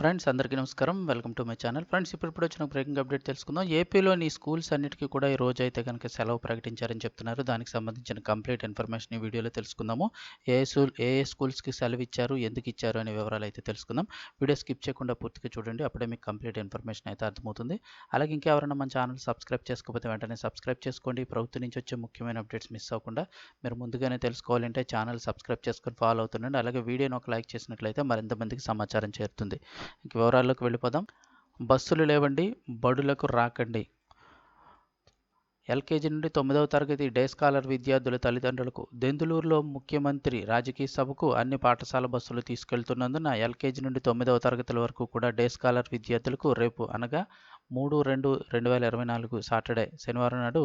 Friends అందరికీ నమస్కారం. Welcome to my channel. Friends ఇప్పుడు ఇప్పుడు వచ్చిన బ్రేకింగ్ అప్డేట్ తెలుసుకుందాం. ఏపీలోని స్కూల్స్ అన్నిటికీ కూడా ఈ రోజు అయితే కనుక సెలవు ప్రకటించారని చెప్తున్నారు. దానికి సంబంధించిన కంప్లీట్ ఇన్ఫర్మేషన్ ఈ వీడియోలో తెలుసుకుందాము. ఏ స్కూల్ ఏ ఏ స్కూల్స్కి సెలవు ఇచ్చారు ఎందుకు ఇచ్చారు అనే వివరాలు అయితే తెలుసుకుందాం. వీడియో స్కిప్ చేయకుండా పూర్తిగా చూడండి. అప్పుడే మీకు కంప్లీట్ ఇన్ఫర్మేషన్ అయితే అర్థమవుతుంది. అలాగే ఇంకెవరైనా మన ఛానల్ సబ్స్క్రైబ్ చేసుకోకపోతే వెంటనే సబ్స్క్రైబ్ చేసుకోండి. ప్రభుత్వం నుంచి వచ్చే ముఖ్యమైన అప్డేట్స్ మిస్ అవ్వకుండా మీరు ముందుగానే తెలుసుకోవాలంటే ఛానల్ సబ్స్క్రైబ్ చేసుకొని ఫాలో అవుతుండండి. అలాగే వీడియోని ఒక లైక్ చేసినట్లయితే మరింత మందికి సమాచారం చేరుతుంది. వివరాల్లోకి వెళ్ళిపోదాం. బస్సులు లేవండి బడులకు రాకండి. ఎల్కేజీ నుండి తొమ్మిదవ తరగతి డే స్కాలర్ విద్యార్థుల తల్లిదండ్రులకు దెందులూరులో ముఖ్యమంత్రి రాజకీయ సభకు అన్ని పాఠశాల బస్సులు తీసుకెళ్తున్నందున ఎల్కేజీ నుండి తొమ్మిదవ తరగతుల వరకు కూడా డే స్కాలర్ విద్యార్థులకు రేపు అనగా మూడు రెండు రెండు వేల ఇరవై నాలుగు సాటర్డే శనివారం నాడు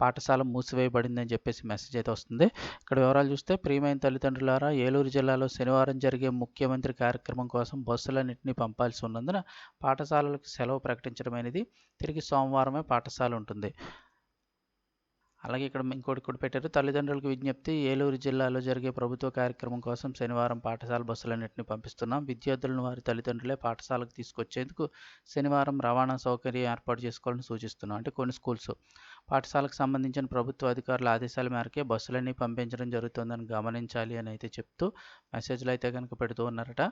పాఠశాల మూసివేయబడిందని చెప్పేసి మెసేజ్ అయితే వస్తుంది. ఇక్కడ వివరాలు చూస్తే ప్రియమైన తల్లిదండ్రులారా ఏలూరు జిల్లాలో శనివారం జరిగే ముఖ్యమంత్రి కార్యక్రమం కోసం బస్సులన్నింటినీ పంపాల్సి ఉన్నందున పాఠశాలలకు సెలవు ప్రకటించడమైనది. తిరిగి సోమవారమే పాఠశాల ఉంటుంది. అలాగే ఇక్కడ ఇంకోటి కూడా పెట్టారు. తల్లిదండ్రులకు విజ్ఞప్తి ఏలూరు జిల్లాలో జరిగే ప్రభుత్వ కార్యక్రమం కోసం శనివారం పాఠశాల బస్సులన్నింటినీ పంపిస్తున్నాం. విద్యార్థులను వారి తల్లిదండ్రులే పాఠశాలకు తీసుకొచ్చేందుకు శనివారం రవాణా సౌకర్యం ఏర్పాటు చేసుకోవాలని సూచిస్తున్నాం. అంటే కొన్ని స్కూల్స్. పాఠశాలకు సంబంధించిన ప్రభుత్వ అధికారుల ఆదేశాల మేరకే బస్సులన్నీ పంపించడం జరుగుతుందని గమనించాలి అని అయితే చెప్తూ మెసేజ్లు అయితే కనుక పెడుతూ ఉన్నారట.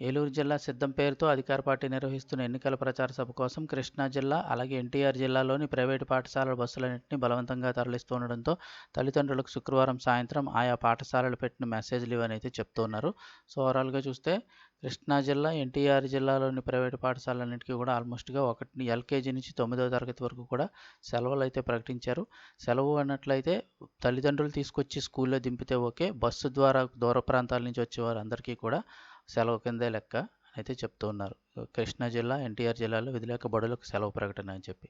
ఏలూరు జిల్లా సిద్ధం పేరుతో అధికార పార్టీ నిర్వహిస్తున్న ఎన్నికల ప్రచార సభ కోసం కృష్ణా జిల్లా అలాగే ఎన్టీఆర్ జిల్లాలోని ప్రైవేటు పాఠశాలల బస్సులన్నింటినీ బలవంతంగా తరలిస్తుండడంతో తల్లిదండ్రులకు శుక్రవారం సాయంత్రం ఆయా పాఠశాలలు పెట్టిన మెసేజ్లు ఇవనైతే చెప్తున్నారు. సో ఓవరాల్గా చూస్తే కృష్ణా జిల్లా ఎన్టీఆర్ జిల్లాలోని ప్రైవేటు పాఠశాలన్నింటికీ కూడా ఆల్మోస్ట్గా ఒకటి ఎల్కేజీ నుంచి తొమ్మిదవ తరగతి వరకు కూడా సెలవులు అయితే ప్రకటించారు. సెలవు అన్నట్లయితే తల్లిదండ్రులు తీసుకొచ్చి స్కూల్లో దింపితే ఓకే బస్సు ద్వారా దూర ప్రాంతాల నుంచి వచ్చే వారందరికీ కూడా సెలవు కిందే లెక్క అయితే చెప్తూ ఉన్నారు. కృష్ణా జిల్లా ఎన్టీఆర్ జిల్లాలో విధులేక బడులకు సెలవు ప్రకటన అని చెప్పి.